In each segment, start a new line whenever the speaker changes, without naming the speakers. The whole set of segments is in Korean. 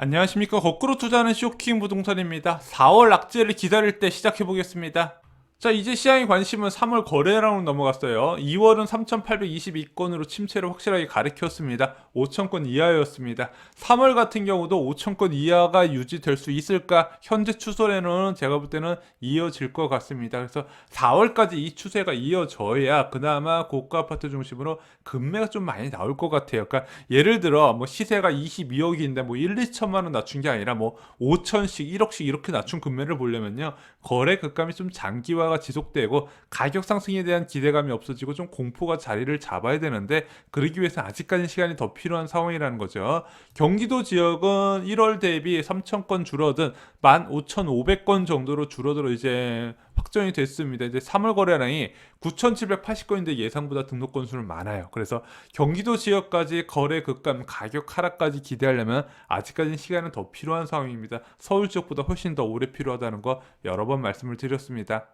안녕하십니까. 거꾸로 투자하는 쇼킹 부동산입니다. 4월 악재를 기다릴 때 시작해 보겠습니다. 자, 이제 시장의 관심은 3월 거래량으로 넘어갔어요. 2월은 3,822건으로 침체를 확실하게 가리켰습니다. 5,000건 이하였습니다. 3월 같은 경우도 5,000건 이하가 유지될 수 있을까? 현재 추세는 제가 볼 때는 이어질 것 같습니다. 그래서 4월까지 이 추세가 이어져야 그나마 고가 아파트 중심으로 금매가 좀 많이 나올 것 같아요. 그러니까 예를 들어 뭐 시세가 22억인데 뭐 1, 2천만 원 낮춘 게 아니라 뭐 5천씩, 1억씩 이렇게 낮춘 금매를 보려면요. 거래 극감이 좀 장기화 가 지속되고 가격 상승에 대한 기대감이 없어지고 좀 공포가 자리를 잡아야 되는데 그러기 위해서 아직까지 시간이 더 필요한 상황이라는 거죠. 경기도 지역은 1월 대비 3,000건 줄어든 15,500건 정도로 줄어들어 이제 확정이 됐습니다. 이제 3월 거래량이 9,780건인데 예상보다 등록 건수는 많아요. 그래서 경기도 지역까지 거래 급감, 가격 하락까지 기대하려면 아직까지는 시간은 더 필요한 상황입니다. 서울 지역보다 훨씬 더 오래 필요하다는 거 여러 번 말씀을 드렸습니다.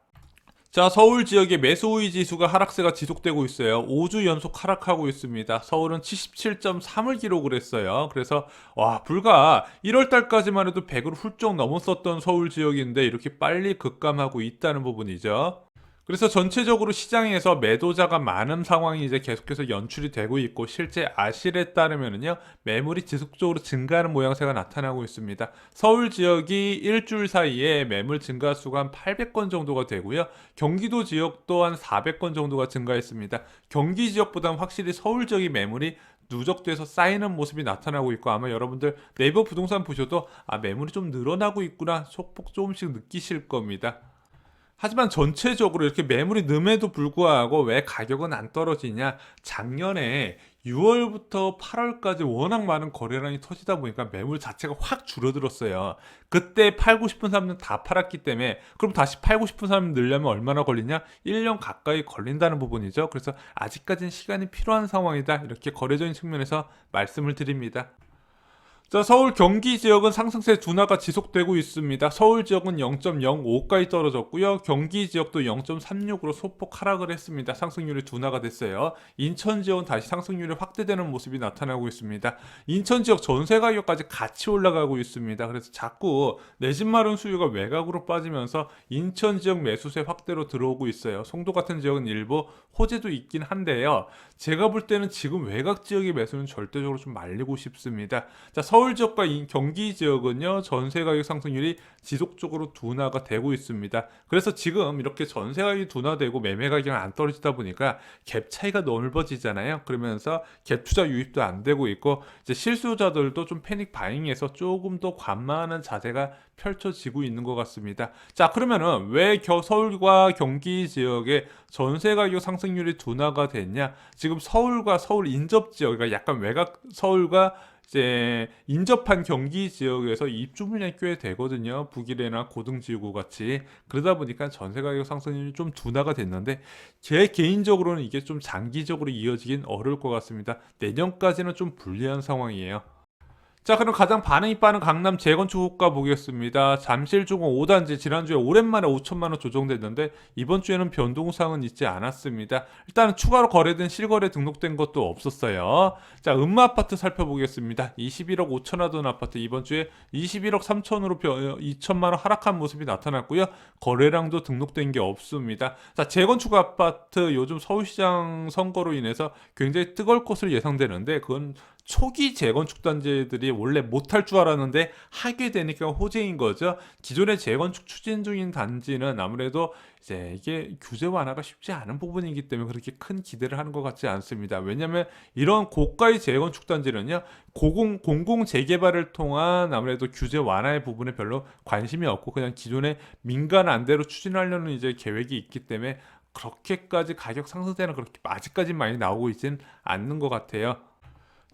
자, 서울 지역의 매수 우위 지수가 하락세가 지속되고 있어요. 5주 연속 하락하고 있습니다. 서울은 77.3을 기록을 했어요. 그래서 와, 불과 1월 달까지만 해도 100을 훌쩍 넘었었던 서울 지역인데 이렇게 빨리 급감하고 있다는 부분이죠. 그래서 전체적으로 시장에서 매도자가 많은 상황이 이제 계속해서 연출이 되고 있고 실제 아실에 따르면은요 매물이 지속적으로 증가하는 모양새가 나타나고 있습니다. 서울 지역이 일주일 사이에 매물 증가 수가 한 800건 정도가 되고요. 경기도 지역도 한 400건 정도가 증가했습니다. 경기 지역보다는 확실히 서울 지역이 매물이 누적돼서 쌓이는 모습이 나타나고 있고 아마 여러분들 네이버 부동산 보셔도 아 매물이 좀 늘어나고 있구나 속폭 조금씩 느끼실 겁니다. 하지만 전체적으로 이렇게 매물이 늠에도 불구하고 왜 가격은 안 떨어지냐? 작년에 6월부터 8월까지 워낙 많은 거래량이 터지다 보니까 매물 자체가 확 줄어들었어요. 그때 팔고 싶은 사람은 다 팔았기 때문에 그럼 다시 팔고 싶은 사람이 늘려면 얼마나 걸리냐? 1년 가까이 걸린다는 부분이죠. 그래서 아직까지는 시간이 필요한 상황이다. 이렇게 거래적인 측면에서 말씀을 드립니다. 자, 서울 경기 지역은 상승세 둔화가 지속되고 있습니다. 서울 지역은 0.05까지 떨어졌고요. 경기 지역도 0.36으로 소폭 하락을 했습니다. 상승률이 둔화가 됐어요. 인천 지역은 다시 상승률이 확대되는 모습이 나타나고 있습니다. 인천 지역 전세 가격까지 같이 올라가고 있습니다. 그래서 자꾸 내 집 마련 수요가 외곽으로 빠지면서 인천 지역 매수세 확대로 들어오고 있어요. 송도 같은 지역은 일부 호재도 있긴 한데요. 제가 볼 때는 지금 외곽 지역의 매수는 절대적으로 좀 말리고 싶습니다. 자, 서울 지역과 이 경기 지역은요, 전세 가격 상승률이 지속적으로 둔화가 되고 있습니다. 그래서 지금 이렇게 전세 가격이 둔화되고 매매 가격이 안 떨어지다 보니까 갭 차이가 넓어지잖아요. 그러면서 갭 투자 유입도 안 되고 있고, 이제 실수요자들도 좀 패닉 바잉에서 조금 더 관망하는 자세가 펼쳐지고 있는 것 같습니다. 자, 그러면은 왜 겨, 서울과 경기 지역의 전세 가격 상승률이 둔화가 됐냐? 지금 서울과 서울 인접 지역, 그러니까 약간 외곽 서울과 이제 인접한 경기 지역에서 입주 물량이 꽤 되거든요. 북일해나 고등지구 같이 그러다 보니까 전세 가격 상승률이 좀 둔화가 됐는데 제 개인적으로는 이게 좀 장기적으로 이어지긴 어려울 것 같습니다. 내년까지는 좀 불리한 상황이에요. 자, 그럼 가장 반응이 빠른 강남 재건축 호가 보겠습니다. 잠실중공 5단지 지난주에 오랜만에 5천만 원 조정됐는데 이번 주에는 변동사항은 있지 않았습니다. 일단은 추가로 거래된 실거래 등록된 것도 없었어요. 자, 음마 아파트 살펴보겠습니다. 21억 5천 하던 아파트 이번 주에 21억 3천으로 2천만 원 하락한 모습이 나타났고요. 거래량도 등록된 게 없습니다. 자, 재건축 아파트 요즘 서울시장 선거로 인해서 굉장히 뜨거울 것으로 예상되는데 그건 초기 재건축 단지들이 원래 못할 줄 알았는데 하게 되니까 호재인 거죠. 기존에 재건축 추진 중인 단지는 아무래도 이제 이게 규제 완화가 쉽지 않은 부분이기 때문에 그렇게 큰 기대를 하는 것 같지 않습니다. 왜냐하면 이런 고가의 재건축 단지는요 공공 공공 재개발을 통한 아무래도 규제 완화의 부분에 별로 관심이 없고 그냥 기존의 민간 안대로 추진하려는 이제 계획이 있기 때문에 그렇게까지 가격 상승세는 그렇게 아직까지 많이 나오고 있지는 않는 것 같아요.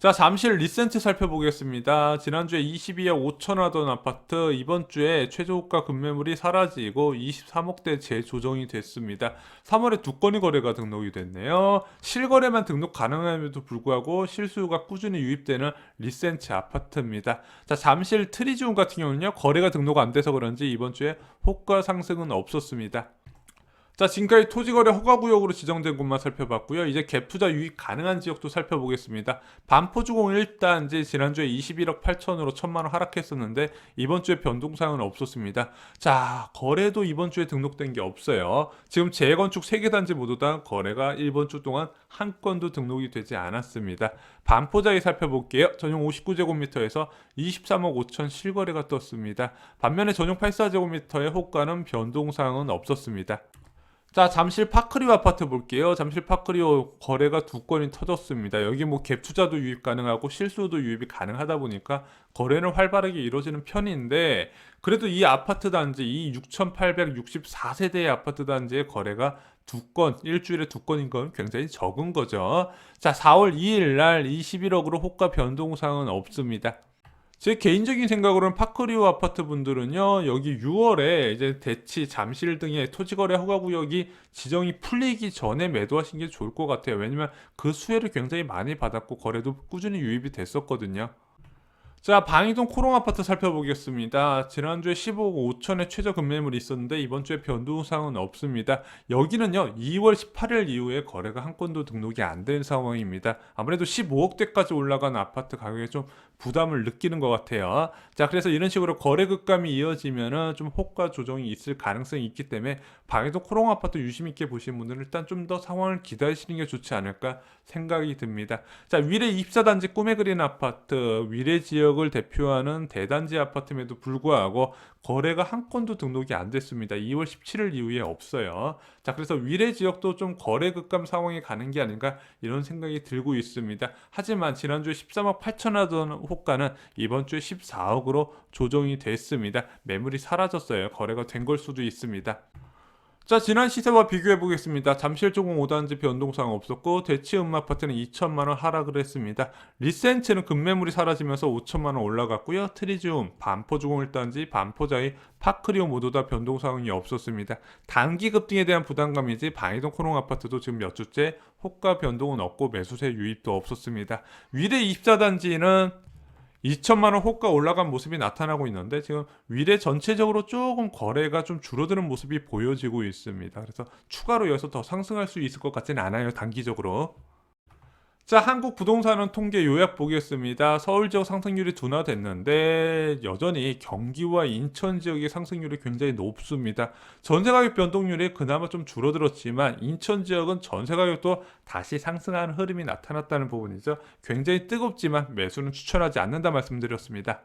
자, 잠실 리센트 살펴보겠습니다. 지난주에 22억 5천 하던 아파트 이번 주에 최저호가 급매물이 사라지고 23억대 재조정이 됐습니다. 3월에 두 건의 거래가 등록이 됐네요. 실거래만 등록 가능함에도 불구하고 실수요가 꾸준히 유입되는 리센트 아파트입니다. 자, 잠실 트리지움 같은 경우는요. 거래가 등록 안 돼서 그런지 이번 주에 호가 상승은 없었습니다. 자, 지금까지 토지거래 허가구역으로 지정된 곳만 살펴봤고요. 이제 갭투자 유입 가능한 지역도 살펴보겠습니다. 반포주공 1단지 지난주에 21억 8천으로 천만 원 하락했었는데 이번 주에 변동사항은 없었습니다. 자, 거래도 이번 주에 등록된 게 없어요. 지금 재건축 3개 단지 모두 다 거래가 이번 주 동안 한 건도 등록이 되지 않았습니다. 반포자이 살펴볼게요. 전용 59제곱미터에서 23억 5천 실거래가 떴습니다. 반면에 전용 84제곱미터의 호가는 변동사항은 없었습니다. 자, 잠실 파크리오 아파트 볼게요. 잠실 파크리오 거래가 두 건이 터졌습니다. 여기 뭐 갭 투자도 유입 가능하고 실수도 유입이 가능하다 보니까 거래는 활발하게 이루어지는 편인데 그래도 이 아파트 단지 이 6,864세대의 아파트 단지의 거래가 두 건, 일주일에 두 건인 건 굉장히 적은 거죠. 자, 4월 2일 날 21억으로 호가 변동사항은 없습니다. 제 개인적인 생각으로는 파크리오 아파트 분들은요 여기 6월에 이제 대치 잠실 등의 토지거래 허가구역이 지정이 풀리기 전에 매도하신 게 좋을 것 같아요. 왜냐면 그 수혜를 굉장히 많이 받았고 거래도 꾸준히 유입이 됐었거든요. 자 방이동 코롱 아파트 살펴보겠습니다. 지난주에 15억 5천의 최저 금매물이 있었는데 이번 주에 변동사항은 없습니다. 여기는요 2월 18일 이후에 거래가 한 건도 등록이 안 된 상황입니다. 아무래도 15억대까지 올라간 아파트 가격에 좀 부담을 느끼는 것 같아요. 자, 그래서 이런 식으로 거래 급감이 이어지면은 좀 호가 조정이 있을 가능성이 있기 때문에 방에도 코롱 아파트 유심 있게 보시는 분들은 일단 좀 더 상황을 기다리시는 게 좋지 않을까 생각이 듭니다. 자, 위례 24단지 꿈에 그린 아파트, 위례 지역을 대표하는 대단지 아파트임에도 불구하고 거래가 한 건도 등록이 안 됐습니다. 2월 17일 이후에 없어요. 자, 그래서 위례 지역도 좀 거래 급감 상황이 가는 게 아닌가 이런 생각이 들고 있습니다. 하지만 지난주에 13억 8천 하던 호가는 이번 주에 14억으로 조정이 됐습니다. 매물이 사라졌어요. 거래가 된 걸 수도 있습니다. 자 지난 시세와 비교해 보겠습니다. 잠실 조공 5단지 변동사항 없었고 대치 음마 아파트는 2천만 원 하락을 했습니다. 리센츠는 급매물이 사라지면서 5천만 원 올라갔고요. 트리지움, 반포 조공 1단지, 반포자이, 파크리오 모두 다 변동사항이 없었습니다. 단기 급등에 대한 부담감이지 방이동 코롱 아파트도 지금 몇 주째 호가 변동은 없고 매수세 유입도 없었습니다. 위례 24단지는 2천만 원 호가 올라간 모습이 나타나고 있는데 지금 위례 전체적으로 조금 거래가 좀 줄어드는 모습이 보여지고 있습니다. 그래서 추가로 여기서 더 상승할 수 있을 것 같지는 않아요. 단기적으로. 자, 한국 부동산은 통계 요약 보겠습니다. 서울 지역 상승률이 둔화됐는데 여전히 경기와 인천 지역의 상승률이 굉장히 높습니다. 전세 가격 변동률이 그나마 좀 줄어들었지만 인천 지역은 전세 가격도 다시 상승하는 흐름이 나타났다는 부분이죠. 굉장히 뜨겁지만 매수는 추천하지 않는다 말씀드렸습니다.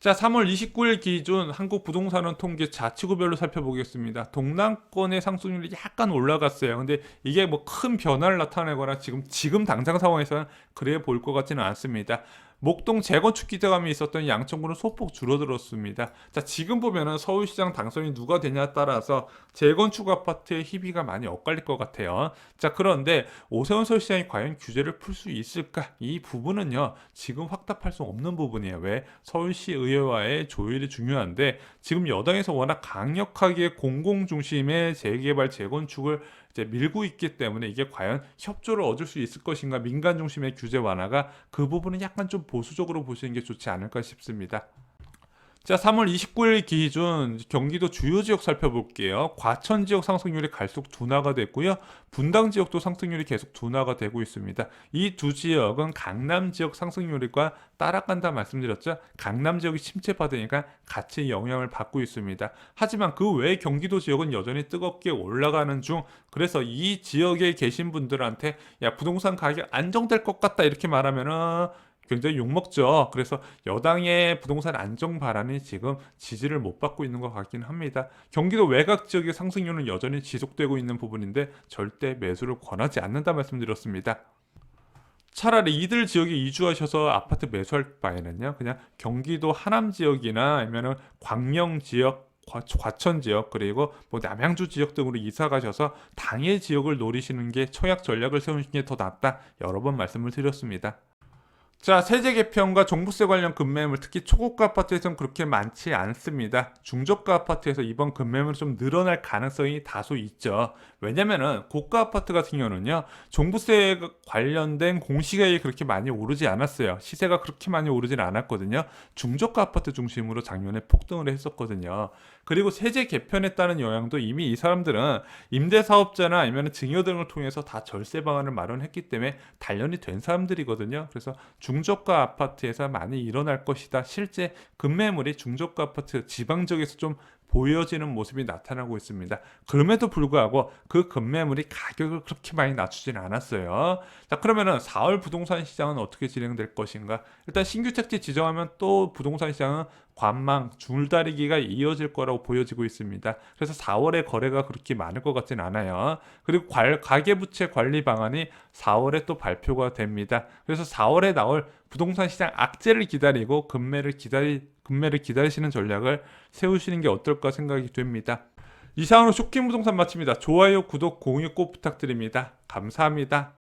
자, 3월 29일 기준 한국 부동산원 통계 자치구별로 살펴보겠습니다. 동남권의 상승률이 약간 올라갔어요. 근데 이게 뭐 큰 변화를 나타내거나 지금 지금 당장 상황에서는 그래 보일 것 같지는 않습니다. 목동 재건축 기대감이 있었던 양천구는 소폭 줄어들었습니다. 자, 지금 보면은 서울시장 당선이 누가 되냐에 따라서 재건축 아파트의 희비가 많이 엇갈릴 것 같아요. 자, 그런데 오세훈 서울시장이 과연 규제를 풀 수 있을까? 이 부분은요, 지금 확답할 수 없는 부분이에요. 왜? 서울시 의회와의 조율이 중요한데, 지금 여당에서 워낙 강력하게 공공 중심의 재개발, 재건축을 이제 밀고 있기 때문에 이게 과연 협조를 얻을 수 있을 것인가 민간 중심의 규제 완화가 그 부분은 약간 좀 보수적으로 보시는 게 좋지 않을까 싶습니다. 자, 3월 29일 기준 경기도 주요 지역 살펴볼게요. 과천 지역 상승률이 갈수록 둔화가 됐고요. 분당 지역도 상승률이 계속 둔화가 되고 있습니다. 이 두 지역은 강남 지역 상승률과 따라간다 말씀드렸죠. 강남 지역이 침체받으니까 같이 영향을 받고 있습니다. 하지만 그 외 경기도 지역은 여전히 뜨겁게 올라가는 중 그래서 이 지역에 계신 분들한테 야 부동산 가격 안정될 것 같다 이렇게 말하면은 굉장히 욕먹죠. 그래서 여당의 부동산 안정 발언이 지금 지지를 못 받고 있는 것 같긴 합니다. 경기도 외곽 지역의 상승률은 여전히 지속되고 있는 부분인데 절대 매수를 권하지 않는다 말씀드렸습니다. 차라리 이들 지역에 이주하셔서 아파트 매수할 바에는요, 그냥 경기도 하남 지역이나 아니면은 광명 지역, 과- 과천 지역 그리고 뭐 남양주 지역 등으로 이사 가셔서 당해 지역을 노리시는 게 청약 전략을 세우는 게 더 낫다 여러 번 말씀을 드렸습니다. 자, 세제 개편과 종부세 관련 급매물, 특히 초고가 아파트에서는 그렇게 많지 않습니다. 중저가 아파트에서 이번 급매물이 좀 늘어날 가능성이 다소 있죠. 왜냐면은 고가 아파트 같은 경우는요, 종부세 관련된 공시가액이 그렇게 많이 오르지 않았어요. 시세가 그렇게 많이 오르진 않았거든요. 중저가 아파트 중심으로 작년에 폭등을 했었거든요. 그리고 세제 개편에 따른 영향도 이미 이 사람들은 임대사업자나 아니면 증여 등을 통해서 다 절세 방안을 마련했기 때문에 단련이 된 사람들이거든요. 그래서 중저가 아파트에서 많이 일어날 것이다. 실제 급매물이 중저가 아파트 지방 지역에서 좀 보여지는 모습이 나타나고 있습니다. 그럼에도 불구하고 그 급매물이 가격을 그렇게 많이 낮추지는 않았어요. 자, 그러면은 4월 부동산 시장은 어떻게 진행될 것인가? 일단 신규 택지 지정하면 또 부동산 시장은 관망, 줄다리기가 이어질 거라고 보여지고 있습니다. 그래서 4월에 거래가 그렇게 많을 것 같진 않아요. 그리고 관- 가계부채 관리 방안이 4월에 또 발표가 됩니다. 그래서 4월에 나올 부동산 시장 악재를 기다리고 급매를 기다리 급매를 기다리시는 전략을 세우시는 게 어떨까 생각이 됩니다. 이상으로 쇼킹 부동산 마칩니다. 좋아요, 구독, 공유 꼭 부탁드립니다. 감사합니다.